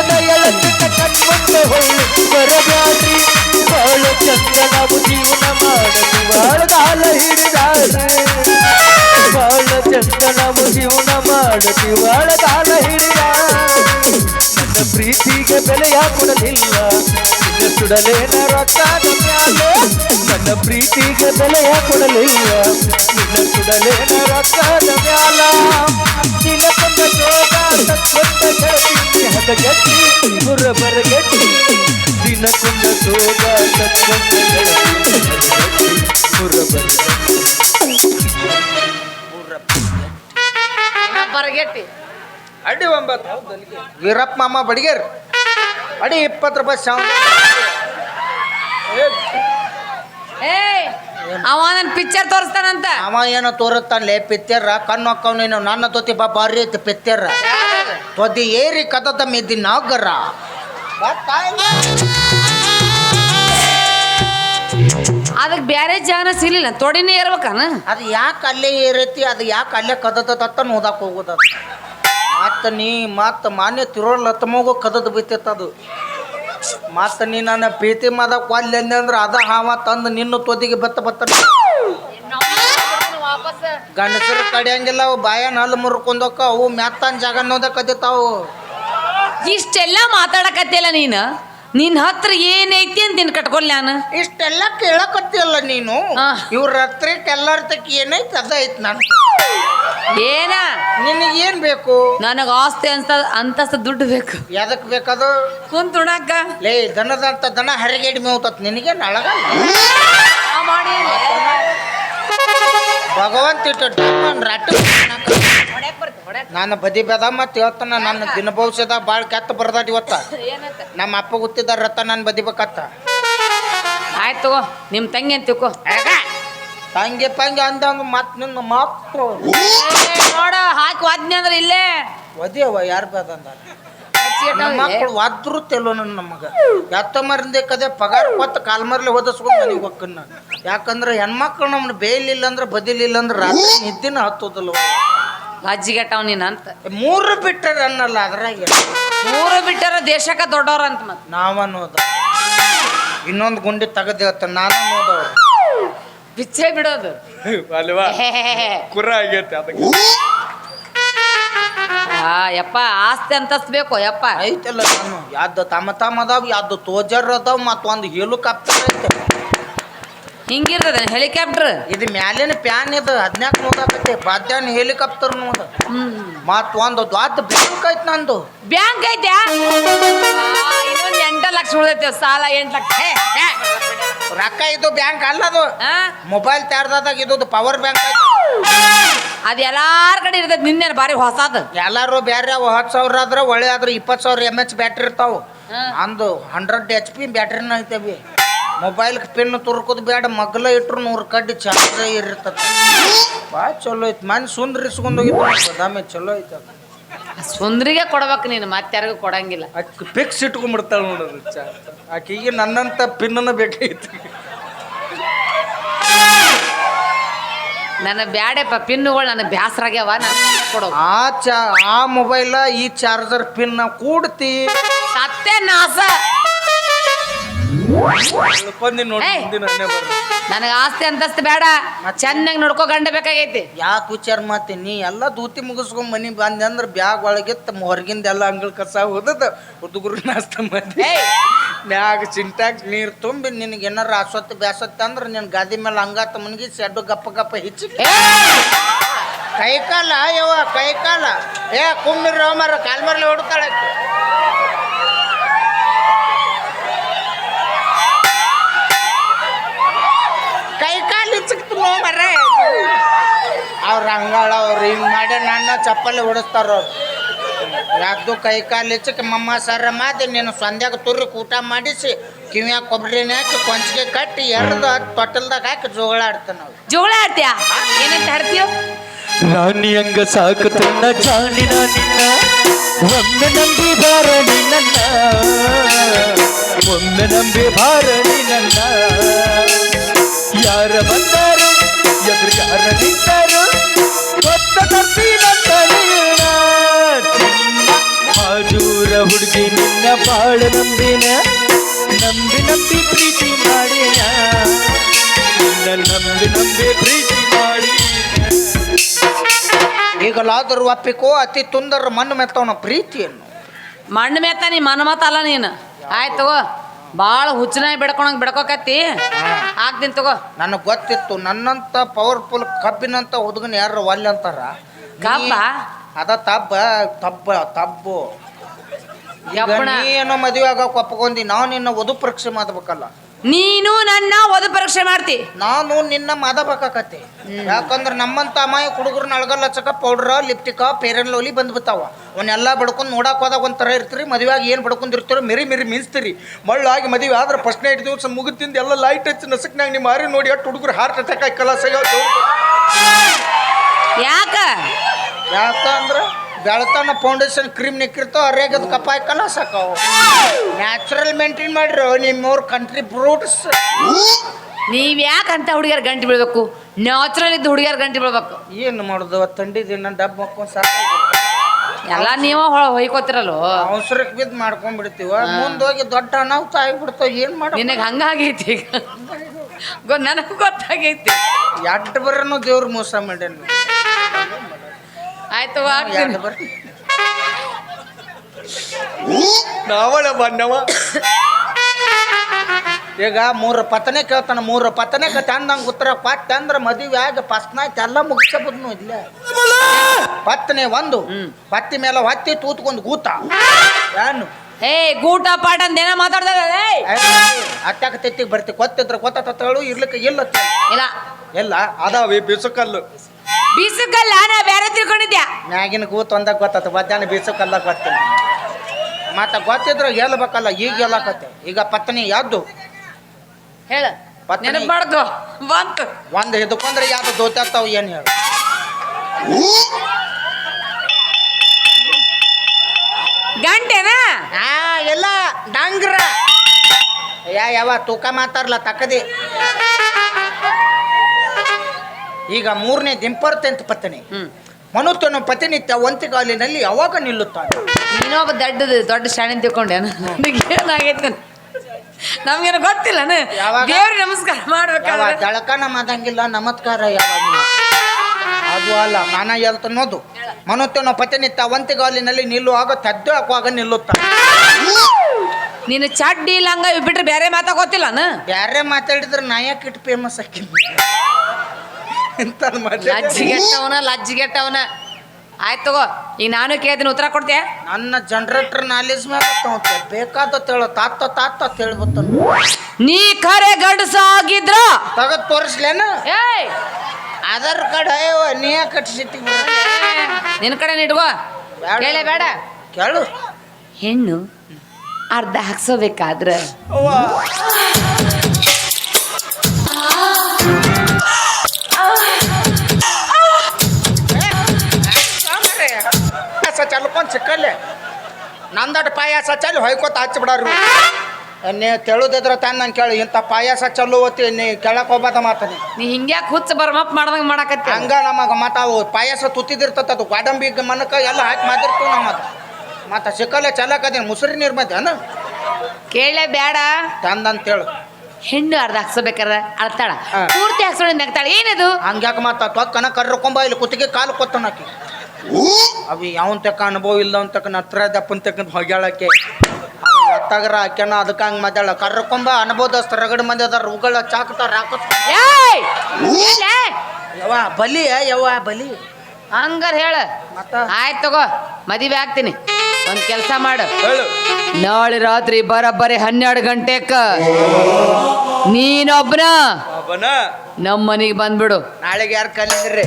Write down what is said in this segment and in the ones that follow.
ಮಗನ ಎಳತಿನ ಕಣ್ಮುಂದೆ ಜೀವನ ಮಾಡಲು ಹಿಡಿದಾಡ್ರಿ ಬಾಳ ಚಂದ ನಾವು ಜೀವನ ಮಾಡಲು ಬಾಳಗಾಲ ಹಿಡಿದ ನನ್ನ ಪ್ರೀತಿಗೆ ಬೆಲೆಯ ಕೊಡಲಿಲ್ಲ. ಸುಡಲೇನ ಪ್ರೀತಿಗೆ ಕೊಡಲಿಲ್ಲ ನಿನ್ನ ಸುಡಲೇನ ರೊಕ್ಕದ ಬರಗೆಟ್ಟಿ. ಬರಗೆಟ್ಟಿ ಅಡ್ಡಿ ಒಂಬತ್ತು. ವೀರಪ್ಪ ಮಾಮ ಬಡಿಗೇರ್. ಅಡಿ ಇಪ್ಪತ್ತು ರೂಪಾಯಿ ಶಾವ ಅವ ನನ್ ಪಿಕ್ಚರ್ ತೋರಿಸ್ತಾನಂತ. ಅವ ಏನೋ ತೋರಿಸ್ತಾನೆ ಪಿತ್ತರ ಕಣ್ಣು ಹಾಕವ್ ನೀನು ನನ್ನ ತೊತಿ ಬಾ ಬಾರಿ ಐತಿ ತೊದಿ ಏರಿ ಕದದ ಮಿದ್ದಿ ನಾಗರ. ಅದಕ್ಕೆ ಬೇರೆ ಜಾನ ಸಿಗ್ಲಿಲ್ಲ. ತೊಡಿನೇ ಇರ್ಬೇಕಾನ? ಅದು ಯಾಕೆ ಅಲ್ಲೇ ಏರೈತಿ ಅದು ಯಾಕೆ ಅಲ್ಲೇ ಕದದ ಓದಕ್ಕೆ ಹೋಗೋದು ಅದು. ಮತ್ತ ನೀ, ಮತ್ತ ಮಾನ್ಯ ತಿರೋಳ ಮಗು ಕದದ ಬಿತ್ತೈತ ಅದು. ಮತ್ತ ನೀ ನನ್ನ ಪ್ರೀತಿ ಮಾದಕ್ಕೆ ಒಲ್ಲೆ ಅಂದ್ರೆ ಅದ ಹಾವ ತಂದು ನಿನ್ನ ತೊದಿಗೆ ಬತ್ತ ಬತ್ತ ಗಂಡಸರು ಕಡಿಯಂಗಿಲ್ಲ, ಅವು ಬಾಯನ್ ಹಲ್ಲು ಮುರ್ಕೊಂಡೋಕ ಅವು ಮ್ಯಾತ್ತಾನ ಜಾಗ ನೋದಕ್ಕೆ ಕದಿತಾವು ಇಷ್ಟೆಲ್ಲ ಮಾತಾಡಕತ್ತಿಲ್ಲ ನೀನು? ನಿನ್ ಹತ್ರ ಏನೈತಿ ಅಂತ ನಿನ್ ಕಟ್ಕೊಲ್ಲ ನಾನು ಇಷ್ಟೆಲ್ಲ ಕೇಳಕತ್ತಿಲ್ಲ ನೀನು. ಇವ್ರ ಹತ್ರ ಎಲ್ಲರ ತಕ್ಕ ಏನೈತಿ ಅದ ಐತಿ ನಾನು. ಏನ? ನಿನಗೇನ್ ಬೇಕು? ನನಗ ಆಸ್ತಿ ಅಂತ ಅಂತಸ್ತ ದುಡ್ಡು ಬೇಕು. ಯಾದಕ್ ಬೇಕದು? ಕುಂತುಣಕ್ಕ ಲೇ ದನದಂತ ದನ ಹರಿಗೇಡಿ ಮೇವ್ತತ್. ನಿನಗೆ ನಳಗ ಮಾಡಿ. ಭಗವಂತ ಇಟ್ಟು ರಾಟಿ ನಾನು ಬದಿ ಬೇದ ಮತ್ತೆ ಹೇಳ್ತಾನ ನನ್ನ ದಿನ ಭವಿಷ್ಯದ ಭಾಳ ಕೆತ್ತ ಬರ್ದಾಟ ಇವತ್ತ. ನಮ್ಮ ಅಪ್ಪ ಗೊತ್ತಿದ್ದ ರತ ನಾನು ಬದಿಬೇಕತ್ತ ಆಯ್ತು ನಿಮ್ಮ ನಿಮ್ ತಂಗಿ ಅಂತ ತಿಳ್ಕೊ. ತಂಗಿ ಪಂಗಿ ಅಂದಂಗ ಮತ್ ನಿನ್ನ ಮಾತು ನೋಡ ಹಾಕಿ ವಾದ್ನಿ ಅಂದ್ರೆ ಇಲ್ಲೇ. ಒದಿಯವ ಯಾರು ಬೇದ ನಮ್ಮ ಮಕ್ಕಳು ವಾದ್ರು ತೆಲೋ ನನ್ನ ನಮಗ. ಎತ್ತ ಮರಿಂದ ಕದೆ ಪಗಾರ ಕೊತ್ತ ಕಾಲ್ಮರ್ಲಿ ಓದಿಸ್ಕೊಂಡು ನನಗೆ ಹೋಗ್ಕನ್ನ ಯಾಕಂದ್ರೆ ಹೆಣ್ಮಕ್ಳು ನಮ್ಮನ್ನ ಬೇಯಲಿಲ್ಲ ಅಂದ್ರೆ ಬದಿಲಿಲ್ಲ ಅಂದ್ರೆ ರಾತ್ರಿ ನಿದ್ದಿನ ಹತ್ತೋದಿಲ್ಲ. ಲಜ್ಜಿಗೆಟ್ಟವ್ ನೀನ್ ಅಂತ. ಮೂರು ಬಿಟ್ಟರ ಅನ್ನಲ್ಲ ಅದ್ರಾಗ. ಮೂರು ಬಿಟ್ಟರ ದೇಶಕ್ಕ ದೊಡ್ಡವ್ರ ಅಂತ ಮತ್ತೆ ನಾವ ಅನ್ನೋದು. ಇನ್ನೊಂದು ಗುಂಡಿ ತೆಗೆದೇವತ್ತ ನಾನು ಅನ್ನೋದವ್ರು. ಬಿಚ್ಚೆ ಬಿಡೋದು. ಅಲ್ವಾ? ಕುರ ಆಗೈತೆ ಅದಕ್ಕೆ. ಆ ಯಪ್ಪ ಆಸ್ತಿ ಅಂತಸ್ಬೇಕು ಯಪ್ಪ. ಐತಲ್ಲ ನಾನು. ಯಾವ್ದು ತಮ್ಮ ತಮ್ಮ ಅದಾವ ಯಾವ್ದು ತೋಜರ್ ಅದಾವ ಮತ್ತೊಂದು ಹೆಲಿಕಾಪ್ಟರ್ ಐತೆ. ಹಿಂಗಿರ್ತದೆ ಹೆಲಿಕಾಪ್ಟರ್ ಇದು ಮ್ಯಾಲಿನ ಪ್ಯಾನ್ ಇದು ಹದಿನಾಲ್ಕು ನೋದಾಕತ್ತೆ ಬಾದ್ಯಾನ ಹೆಲಿಕಾಪ್ಟರ್ ನೋಡ. ಮತ್ ಒಂದು ದೊಡ್ಡ ಬ್ಯಾಂಕ್ ಐತ್ ನಂದು. ಬ್ಯಾಂಕ್ ಐತ್ಯಾ? ಇನ್ನೊಂದು ಎಂಟ ಲಕ್ಷ ಉಳಿದೈತೆ ಸಾಲ ಎಂಟು ಲಕ್ಷ. ಹೇ, ಹೇ. ರೊಕ್ಕ ಇದು ಬ್ಯಾಂಕ್ ಅಲ್ಲದು ಆ? ಮೊಬೈಲ್ ತೆರ್ದಾಗ ಇದು ಪವರ್ ಬ್ಯಾಂಕ್ ಐತಿ. ಅದ್ ಎಲ್ಲಾರ ಕಡೆ ಇರ್ತೈತಿ ನಿನ್ನೆ ಬಾರಿ ಹೊಸದು. ಎಲ್ಲಾರು ಬೇರೆ ಅವು ಹತ್ತು ಸಾವಿರ ಆದ್ರೆ ಒಳ್ಳೆ ಆದ್ರೆ ಇಪ್ಪತ್ತು ಸಾವಿರ ಎಂ ಎಚ್ ಬ್ಯಾಟ್ರಿ ಇರ್ತಾವ. ಹಾ. ಅಂದು ಹಂಡ್ರೆಡ್ ಎಚ್ ಪಿ ಬ್ಯಾಟ್ರಿನ ಐತವಿ ಮೊಬೈಲ್ ಪಿನ್ ತುರ್ಕೋದು ಬೇಡ ಮಗ್ಲ ಇಟ್ರು ನೂರು ಕಡ್ಡಿ ಚಾರ್ಜ್ ಇರ್ತದೆ. ಭಾಳ ಚಲೋ ಐತಿ. ಮನೆ ಸುಂದ್ರ ಇಸ್ಕೊಂಡು ಹೋಗಿ ಬದಾಮಿ ಚಲೋ ಐತೆ ಅದು. ಸುಂದ್ರಿಗೆ ಕೊಡ್ಬೇಕು ನೀನು ಮತ್ತಾರಿಗೂ ಕೊಡಂಗಿಲ್ಲ. ಆಕೆ ಫಿಕ್ಸ್ ಇಟ್ಕೊಂಡ್ಬಿಡ್ತಾಳೆ ನೋಡೋದು ಚಾರ್ಜ್ ಆಕೆಗೆ ನನ್ನಂತ ಪಿನ್ನ ಬೇಕಾಗಿತ್ತು. ನನ್ನ ಬ್ಯಾಡೆಪ್ಪ ಪಿನ್ಗಳು ನನ್ನ ಬ್ಯಾಸರಾಗ್ಯಾವ ನಾನು ಕೊಡೋ ಆ ಚಾ ಆ ಮೊಬೈಲ ಈ ಚಾರ್ಜರ್ ಪಿನ್ ಕೂಡ್ತಿ. ಸತ್ತೆ ನಾಸ ಏಯ್. ಬರ್ರಿ ನನಗೆ ಆಸ್ತಿ ಅಂತಸ್ತು ಬೇಡ. ಚೆನ್ನಾಗಿ ನೋಡ್ಕೋ ಗಂಡ ಬೇಕಾಗೈತಿ. ಯಾಕೆ ವಿಚಾರ ಮಾಡ್ತೀನಿ ನೀ ಎಲ್ಲ ದೂತಿ ಮುಗಿಸ್ಕೊಂಡ್ ಮನಿ ಬಂದೆ ಅಂದ್ರೆ ಬ್ಯಾಗ್ ಒಳಗಿತ್ತ ಹೊರಗಿಂದ ಎಲ್ಲ ಅಂಗಳ ಕಸ ಹೋದದ ಹುಡುಗರು ನಾಸ್ತ ಮಾಡಿ ಏಯ್. ಮ್ಯಾಗ ಚಿಂಟ್ಯಾಗ ನೀರು ತುಂಬಿ ನಿನಗೆ ಏನಾರ ಅಸ್ವತ್ತು ಬ್ಯಾಸತ್ತೆ ಅಂದ್ರೆ ನಿನ್ನ ಗಾದಿ ಮೇಲೆ ಹಂಗಾತ ಮನ್ಗಿ ಸೆಡ್ಡು ಗಪ್ಪ ಗಪ್ಪ ಹೆಚ್ಚಿ ಕೈಕಾಲ ಯವ್ವ ಕೈಕಾಲ. ಏ ಕುಮ್ಮಿರ ರಾಮರ ಕಾಲ್ಮರ್ಲಿ ಹೊಡ್ತಾಳೆ ಆಕಿ. ಹಿಚ್ಚಕ್ತು ಮರ ಅವ್ರ ಹಂಗಳ ಅವ್ರು ಹಿಂಗ್ ಮಾಡಿ ನನ್ನ ಚಪ್ಪಲಿ ಹೊಡಿಸ್ತಾರ ಅವ್ರು. ಯಾವ್ದು ಕೈ ಕಾಲು ಹೆಚ್ಚಕ್ಕೆ ಮಮ್ಮ ಸರ ಮಾದಿ ನೀನು ಸಂಧ್ಯಾಗ ತುರ್ರಿ ಊಟ ಮಾಡಿಸಿ ಕಿವಿಯಾಗ ಕೊಬ್ಬರಿನ ಹಾಕಿ ಕೊಂಚಿಗೆ ಕಟ್ಟಿ ಎರಡು ತೊಟ್ಟಲ್ದಾಗ ಹಾಕಿ ಜೋಗಳ ಆಡ್ತಾನ ಜೋಗಳ ಜೋಳ ಆಡ್ತೀಯ? ಏನಂತ ಆಡ್ತೀಯ ರಾಣಿ ಹಂಗ ಸಾಕುತ್ತನ್ನ ಜಾಣಿನ ನಿನ್ನ? ಒಮ್ಮೆ ನಂಬಿ ಬಾರ ನಿನ್ನ ಒಮ್ಮೆ ನಂಬಿ ಬಾರ ನನ್ನ ನಂಬಿನ ನಂಬಿ ನಂಬಿ ಪ್ರೀತಿ ಮಾಡಿನ. ನಂಬಿ ನಂಬಿ ಪ್ರೀತಿ ಮಾಡಿ ಈಗಲಾದರೂ ಒಪ್ಪಿಕೋ ಅತಿ ತುಂದರ ಮಣ್ಣು ಮೆತ್ತವನ ಪ್ರೀತಿಯನ್ನು. ಮಣ್ಣು ಮೆತ್ತ ನೀ ಮನ ಅಲ್ಲ ನೀನು. ಆಯ್ತು ತಗೋ ಭಾಳ ಹುಚ್ಚನಾಗಿ ಬಿಡ್ಕೊಳಂಗೆ ಬಿಡ್ಕೋಕತ್ತಿ. ಆಗ್ತೀನಿ ತಗೋ. ನನಗೆ ಗೊತ್ತಿತ್ತು ನನ್ನಂತ ಪವರ್ಫುಲ್ ಕಬ್ಬಿನಂತ ಹುಡುಗನ ಯಾರು ಒಲ್ಲೆ ಅಂತಾರ. ಕಬ್ಬ? ಅದ ತಬ್ಬ ತಬ್ಬ ತಬ್ಬು. ನೀ ಏನೋ ಮದುವೆ ಆಗಕ್ಕೆ ಒಪ್ಕೊಂಡಿ ನಾವು ನಿನ್ನ ವಧು ಪರೀಕ್ಷೆ ಮಾಡಬೇಕಲ್ಲ. ನೀನು ನನ್ನ ಒದು ಪರೀಕ್ಷೆ ಮಾಡ್ತಿ. ನಾನು ನಿನ್ನ ಮಾದಬೇಕಾಕತಿ ಯಾಕಂದ್ರೆ ನಮ್ಮಂತ ಅಮಾಯ ಹುಡುಗರನ್ನ ಅಳಗಲ್ಲ ಹಚ್ಚಕ ಪೌಡ್ರ ಲಿಪ್ಟಿಕ ಪೇರನ್ ಲೋಲಿ ಬಂದ್ಬಿಡ್ತಾವ ಅವನ್ನೆಲ್ಲ ಬಡ್ಕೊಂಡು ನೋಡಕ್ ಹೋದಾಗ ಒಂಥರ ಇರ್ತೀರಿ ಮದುವೆಯಾಗಿ ಏನು ಬಡ್ಕೊಂಡಿರ್ತೀರೋ ಮೆರಿ ಮೆರಿ ಮಿನ್ಸ್ತಿರಿ. ಮಳ್ಳಾಗಿ ಮದುವೆ ಆದ್ರೆ ಫಸ್ಟ್ ನೈಟ್ ದಿವಸ ಮುಗಿದಿಂದ ಎಲ್ಲ ಲೈಟ್ ಹಚ್ಚಿ ನಸಕ್ನಾಗ ನೀವು ಮಾರಿ ನೋಡಿ ಅಷ್ಟು ಹುಡುಗರು ಹಾರ್ಟ್ ಅಟ್ಯಾಕ್ ಆಗಿ ಕಲಾಸ ಯಾಕ? ಯಾಕಂದ್ರೆ ಬೆಳತನ ಫೌಂಡೇಶನ್ ಕ್ರೀಮ್ ನಿಕ್ಕಿರ್ತಾವ ಅರೇಗದ ಕಪಾಯಿ ಕಲ ಸಾಕಾವು ನ್ಯಾಚುರಲ್ ಮೇಂಟೈನ್ ಮಾಡ್ರಿ ನಿಮ್ಮವ್ರ ಕಂಟ್ರಿ ಬ್ರೂಟ್ಸ್ ನೀವ್ ಯಾಕೆ ಅಂತ ಹುಡುಗಿಯರ್ ಗಂಟು ಬೀಳ್ಬೇಕು? ನ್ಯಾಚುರಲ್ ಇದ್ದು ಹುಡುಗಿಯರ್ ಗಂಟು ಬೀಳ್ಬೇಕು. ಏನು ಮಾಡೋದು ಥಂಡಿ ದಿನ ಡಬ್ ಹಾಕೊಂಡು ಸಾಕು. ಎಲ್ಲ ನೀವ ಹೊಯ್ಕೋತಿರಲ್ಲೋ ಅವಸರಕ್ಕೆ ಬಿದ್ದು ಮಾಡ್ಕೊಂಡ್ಬಿಡ್ತೀವ ಮುಂದೋಗಿ ದೊಡ್ಡ ಅನಾಹುತ ಆಗಿಬಿಡ್ತಾವ ಏನು ಮಾಡ ನಿನಗೆ ಹಂಗಾಗೈತಿ ಈಗ. ನನಗೆ ನನಗೂ ಗೊತ್ತಾಗೈತಿ. ಎಟ್ ಬರನು ದೇವ್ರ ಮೋಸ ಮಾಡ್ಯಾನ. ಆಯ್ತು ಬರ ನಾವಳ ಬನ್ನವ ಈಗ ಮೂರು ಪತನೆ ಕೇಳ್ತಾನೆ ಮೂರು ಪತನೆ ತಂದಂಗೆ ಉತ್ತರ ಪತ್ತೆ ಅಂದ್ರೆ ಮದುವೆ ಆಗ ಫಸ್ಟ್ ನೈಟ್ ಎಲ್ಲ ಮುಗಿಸ್ಕೊಬದ್ನು ಇಲ್ಲ. ಪತ್ತನೆ ಒಂದು. ಪತ್ತಿ ಮೇಲೆ ಹೊತ್ತಿ ತೂತ್ಕೊಂಡು ಗೂತ. ಏನು? ಏ ಗೂಟ ಪಾಠ ಅಂತೇನ ಏಯ್ ಅತ್ತಾಕ ತೆತ್ತಿಗೆ ಬರ್ತಿ ಗೊತ್ತಿದ್ರೆ ಕೊತ್ತ ತಳು ಇರ್ಲಿಕ್ಕೆ ಇಲ್ಲ ಅಂತ. ಇಲ್ಲ. ಇಲ್ಲ ಅದಾವೆ ಬಿಸುಕಲ್ಲು. ಬೀಸಕ್ಕಲ್ಲ ನಾ ಬೇರೆ ತಿಳ್ಕೊಂಡಿದ್ಯಾ? ಮ್ಯಾಗಿನ ಕೂತ್ ಒಂದಾಗ ಗೊತ್ತಾತ ಮಧ್ಯಾಹ್ನ ಬಿಸುಕಲ್ಲ ಗೊತ್ತಿಲ್ಲ. ಮತ್ತೆ ಗೊತ್ತಿದ್ರು ಹೇಳ್ಬೇಕಲ್ಲ ಈಗ ಹೇಳಕತ್ತೆ ಈಗ ಪತ್ನಿ ಯಾವ್ದು ಹೇಳ ಪತ್ನಿ. ನೆನಪು ಮಾಡ್ಕೋ ಬಂತು. ಒಂದು ಹಿಡ್ಕೊಂಡ್ರೆ ಯಾವ್ದು ದೋತಾಗ್ತಾವ ಏನು ಹೇಳು. ಗಂಟೆನಾ? ಆ ಎಲ್ಲ ಡಂಗ್ರ. ಯಾ ಯಾವ ತೂಕ ಮಾತಾಡ್ಲ ತಕ್ಕದಿ. ಈಗ ಮೂರನೇ ದಿಂಪರ್ತೆಂತ ಪತ್ನಿ. ಮನುತನು ಪತಿನಿತ್ಯ ಒಂತಿಗಾಲಿನಲ್ಲಿ ಯಾವಾಗ ನಿಲ್ಲುತ್ತಾನೆ. ನೀನೊಬ್ಬ ದೊಡ್ಡ ದೊಡ್ಡ ಶಾಣೆ ತಿಳ್ಕೊಂಡೆ ಏನಾಗೈತೆ ನಮ್ಗೇನು ಗೊತ್ತಿಲ್ಲ ದೇವ್ರ ನಮಸ್ಕಾರ ಮಾಡ್ಬೇಕಾದ್ರೆ. ದಳಕನ ಮಾದಂಗಿಲ್ಲ ನಮಸ್ಕಾರ ಯಾವಾಗ ಅದು ಅಲ್ಲ ನಾನ ಹೇಳ್ತನ್ನೋದು ಮನುತ್ವನ ಪತಿನಿತ್ಯ ಒಂತಿಗಾಲಿನಲ್ಲಿ ನಿಲ್ಲುವಾಗ ತದ್ದು ಹಾಕುವಾಗ ನಿಲ್ಲುತ್ತಾನೆ. ನೀನು ಚಡ್ಡಿ ಲಂಗ ಬಿಟ್ರೆ ಬೇರೆ ಮಾತಾ ಗೊತ್ತಿಲ್ಲನ ಬೇರೆ ಮಾತಾಡಿದ್ರೆ ನಾಯಕ್ ಇಟ್ಟು ಫೇಮಸ್ ಆಕಿನಿ ಎಂತ ಲಜ್ಜಿಗೆಟ್ಟವನ ಲಜ್ಜಿಗೆಟ್ಟವನ. ಆಯ್ತು ತಗೋ ಈಗ ನಾನು ಕೇಳ್ತೀನಿ ಉತ್ತರ ಕೊಡ್ತೀಯ? ನನ್ನ ಜನರೇಟರ್ ನಾಲೆಜ್ ಮೇಲೆ ಬೇಕಾದ ತೇಳ ತಾತ ತಾತ ತೇಳ್ಬತ್ತ ನೀ ಖರೆ ಗಂಡಸ ಆಗಿದ್ರ ತಗದ್ ತೋರಿಸ್ಲೇನ? ಏಯ್! ಆಧಾರ್ ಕಾರ್ಡ್ ಅಯ್ಯವ ನೀ ಕಟ್ಸಿಟ್ಟಿ ನಿನ್ನ ಕಡೆ ಇಟ್ಕೋ. ಕೇಳೇ ಬೇಡ. ಕೇಳು. ಹೆಣ್ಣು ಅರ್ಧ ಹಾಕ್ಸೋಬೇಕಾದ್ರ ನಂದಟ್ ಪಾಯಾಸ ಚಲ್ಲಿ ಹೊಯ್ಕೋತ ಹಚ್ಚಿ ಬಿಡಾರು ನೀ ತೆಳುದಿದ್ರ ತಾನು ನಾನು ಕೇಳು ಇಂಥ ಪಾಯಾಸ ಚಲ್ಲುವತ್ತಿ ನೀ ಕೇಳಕ್ ಹೋಗ್ಬಾದ ಮಾತಾನೆ ನೀ ಹಿಂಗ್ಯಾಕ್ ಹುಚ್ಚ ಬರ್ಮಪ್ ಮಾಡ್ದಂಗೆ ಮಾಡಕತ್ತಿ ಹಂಗ ನಮಗೆ ಮತ್ತ ಅವು ಪಾಯಸ ತುತ್ತಿದಿರ್ತದ ಅದು ಗಾಡಂಬಿ ಮನಕ ಎಲ್ಲ ಹಾಕಿ ಮಾಡಿರ್ತೀವಿ ನಾವು ಮತ್ತೆ. ಮತ್ತೆ ಸಿಕ್ಕಲ್ಲೇ ಮುಸ್ರಿ ಮುಸುರಿ ನೀರು ಮಧ್ಯಾಹ್ನ ಕೇಳೇ ಬೇಡ ತಂದಂತೇಳು ಹೆಣ್ಣು ಅರ್ಧ ಹಾಕ್ಸಬೇಕಾರ ಅಳ್ತಾಳ. ಪೂರ್ತಿ ಹಾಕ್ಸೋಣ ನೆಗ್ತಾಳ ಏನಿದು? ಹಂಗ್ಯಾಕ ಮಾತಾ ತೊಕ್ಕನ ಕರ್ರಕೊಂಬ ಇಲ್ಲಿ ಕುತ್ತಿಗೆ ಕಾಲು ಕೊತ್ತನಕಿ ಅವಿ ಯಾವನ್ ತಕ್ಕ ಅನುಭವ ಇಲ್ಲ ಅಂತ ಹತ್ರ ದಪ್ಪನ್ ತಕ್ಕ ಹೊಗ್ಯಾಳಕ್ಕೆ. ತಗರ ಆಕ್ಯಾನ ಅದಕ್ಕೆ ಹಂಗೆ ಮಾತಾಡ ಕರ್ಕೊಂಬ ಅನುಭವ ರಗಡ್ ಮಂದಿ ಅದಾರ ಉಗಳ ಚಾಕ್ತಾರ ಯವ ಏಯ್! ಏನ್ಲೇ? ಯವ್ವ ಬಲಿ ಯವ ಬಲಿ. ಹಂಗಾರ ಹೇಳ. ಮತ್ತ? ಆಯ್ತು ತಗೋ ಮದಿವೆ ಆಗ್ತೀನಿ. ಒಂದ್ ಕೆಲಸ ಮಾಡು. ಹೇಳು. ನಾಳೆ ರಾತ್ರಿ ಬರಬ್ಬರಿ ಹನ್ನೆರಡು ಗಂಟೆಕ್ಕ ನೀನೊಬ್ನ ಒಬ್ಬನ? ನಮ್ಮ ಮನೆಗೆ ಬಂದ್ಬಿಡು. ನಾಳೆಗೆ ಯಾರು ಕಲಿದ್ರಿ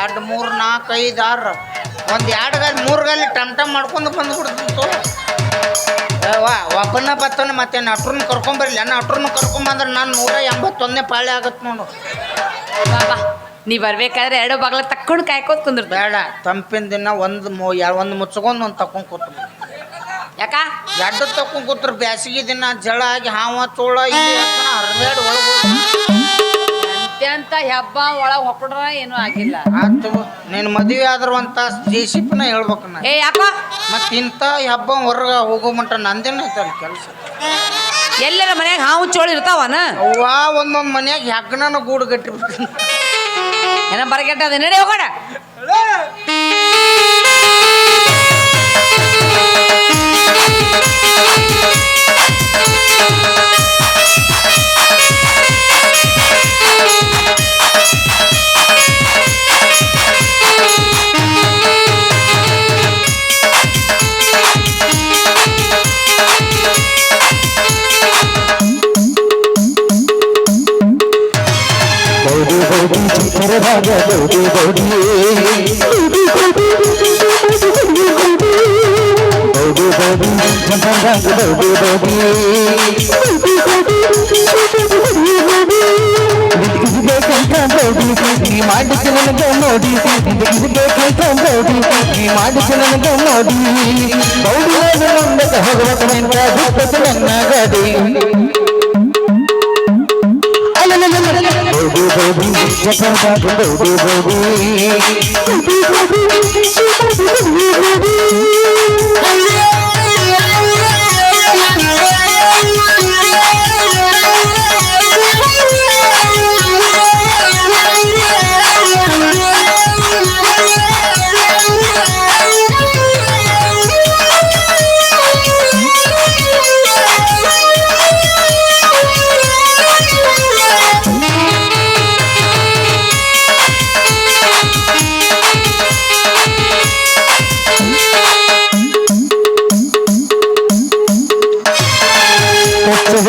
ಎರಡು ಮೂರು ನಾಲ್ಕು ಐದು ಆರು. ಒಂದು ಎರಡು ಗಾಲಿ ಮೂರು ಗಾಲಿ ಟಮ್ ಟಮ್ ಮಾಡ್ಕೊಂಡು ಬಂದ್ಬಿಡ್ತಿತ್ತು. ವಾ ಒಬ್ಬನ ಬತ್ತನ ಮತ್ತೆ ನಟ್ರನ್ನ ಕರ್ಕೊಂಬರ್ಲಿ ನಟ್ರನ್ನ ಕರ್ಕೊಂಬಂದ್ರೆ ನಾನು ನೂರ ಎಂಬತ್ತೊಂದನೇ ಪಾಳೆ ಆಗತ್ತೆ ನೋಡು. ಬಾಬಾ ನೀ ಬರ್ಬೇಕಾದ್ರೆ ಎರಡು ಬಾಗ್ಲ ತಕ್ಕೊಂಡು ಕಾಯ್ಕೋತ್ ಕುಂದಿರ್ತ. ಬೇಡ ತಂಪಿನ ದಿನ ಒಂದು ಮು ಒಂದು ಮುಚ್ಕೊಂಡು ಒಂದು ತಕೊಂಡ್ ಕೂತು ಯಾಕ? ಎರಡು ತಕೊಂಡ್ ಕೂತ್ರು ಬ್ಯಾಸಿಗೆ ದಿನ ಜಳ ಆಗಿ ಹಾವ ಚೋಳ ಹರ್ಬೇಡ ಒಳಗೆ ಎಂತೆಂತ ಹೆಬ್ಬ ಒಳಗ್ ಹೊಕ್ಕಡ್ರ ಏನು ಆಗಿಲ್ಲ. ಆತು ನಿನ್ ಮದುವೆ ಆದ್ರ ಒಂದ್ ತಾಸ್ ಜೇಸಿಪಿನ ಹೇಳ್ಬೇಕು ನಾ ಏ ಯಾಕೋ? ಮತ್ ಇಂಥ ಹಬ್ಬ ಹೊರಗ ಹೋಗೋ ಮಟ್ಟ ನಂದೇನ ಐತಲ್ಲ ಕೆಲಸ? ಎಲ್ಲರ ಮನ್ಯಾಗ ಹಾವು ಚೋಳು ಇರ್ತಾವನ? ಅವ್ವ ಒಂದೊಂದ್ ಮನ್ಯಾಗ ಹೆಗ್ಗನ ಗೂಡು ಗಟ್ಟಿಬಿಡ್ತೀನಿ ಏನ ಬರಗೆಟ್ಟ ಅದ ನಡಿ ಹೋಗೋಣ. ಮಾಡಿಸಿ ನನಗೆ ನೋಡಿ ಬೇಕಂತ ಗೌಡಿ ನೀ ಮಾಡಿಸಿ ನನಗೆ ನೋಡಿ ಹೋಗಬೇಕು ನಿಂತ ಬಿಟ್ಟದ್ದು ನನ್ನ ಗಾಡಿ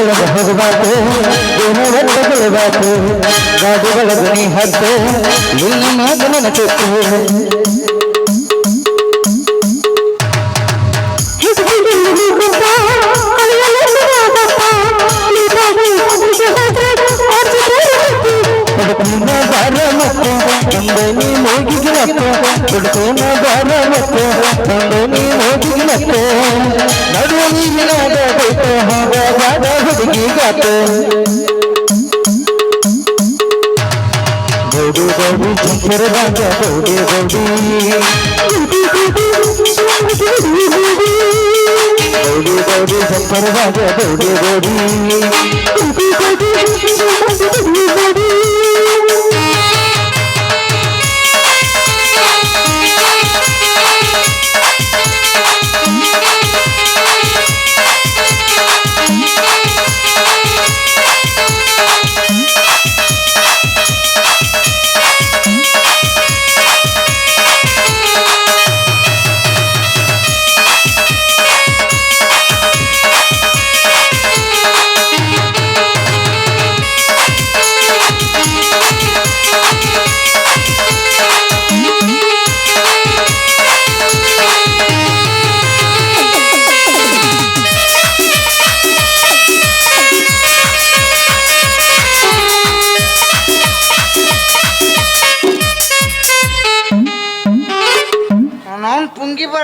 What I'm talking, baby, baby. ಕಚ್ಚಗಳ ಹೋಗಬಾತು ಗುಣವತ್ತಗಳಬಾತು ಗಾಡುಗಳ ಧ್ವನಿ ಹತ್ತು ನಿನ್ನ ಮಾತನ ಚೊತ್ತು ಹುಡುಕೋನ ಬಾರ ಮತ್ತು ಮುಂದೆ ನೀ ಹೋಗಿಗೆ ಮತ್ತು ಹುಡುಕೋನ ಬಾರ ಮತ್ತು ಮುಂದೆ ನೀ ಹುಡುಗಿ ಗಾತು ಗೌಡಿ ಗೌಡಿ ಚಿಕ್ಕರದಾಗ ಗೌಡಿ ಗೌಡಿ ಗೌಡಿ ಗೌಡಿ ಚಿಕ್ಕರದಾಗ ಗೌಡಿ ಗೌಡಿ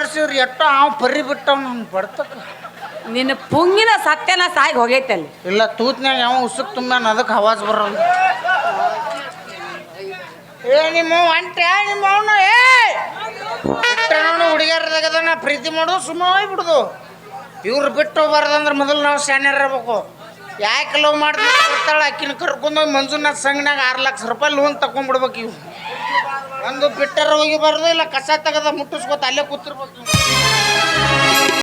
ಪುಂಗಿ ಬರ್ಸಿವ್ರಿ ಎಟ್ಟ ಅವ್ ಪರಿ ಬಿಟ್ಟವ್ ಬಡ್ತಕ್ಕ. ನಿನ್ನ ಪುಂಗಿನ ಸತ್ಯನ ಸಾಗಿ ಹೋಗೈತಲ್ಲ. ಇಲ್ಲ ತೂತ್ನ್ಯಾಗ ಯಾವ ಉಸುಕ್ ತುಂಬ ಅದಕ್ಕೆ ಆವಾಜ್ ಬರಲ್ಲ. ಏ ನಿಮ್ಮ ಅಂಟೆ ನಿಮ್ಮ ಅವನು ಏ! ತೆಗೆದನ್ನ ಹುಡುಗಿಯರ್ದಾಗ ನಾ ಪ್ರೀತಿ ಮಾಡೋದು ಸುಮ್ಮನೆ ಹೋಗ್ಬಿಡುದು. ಇವ್ರು ಬಿಟ್ಟು ಹೋಗ್ಬಾರ್ದಂದ್ರೆ ಮೊದಲು ನಾವು ಇರ್ಬೇಕು. ಯಾಕೆ ಲವ್ ಮಾಡ್ತಾಳೆ ಅಕ್ಕಿನ ಆಕಿನ ಕರ್ಕೊಂಡೋಗಿ ಮಂಜುನಾಥ್ ಸಂಘನಾಗ ಆರು ಲಕ್ಷ ರೂಪಾಯಿ ಲೋನ್ ತಗೊಂಡ್ಬಿಡ್ಬೇಕು ಇವು ಒಂದು ಬಿಟ್ಟರ ಬರೋದು ಇಲ್ಲ ಕಸ ತೆಗದ ಮುಟ್ಟಿಸ್ಕೊತ ಅಲ್ಲೇ ಕೂತಿರ್ಬೇಕು.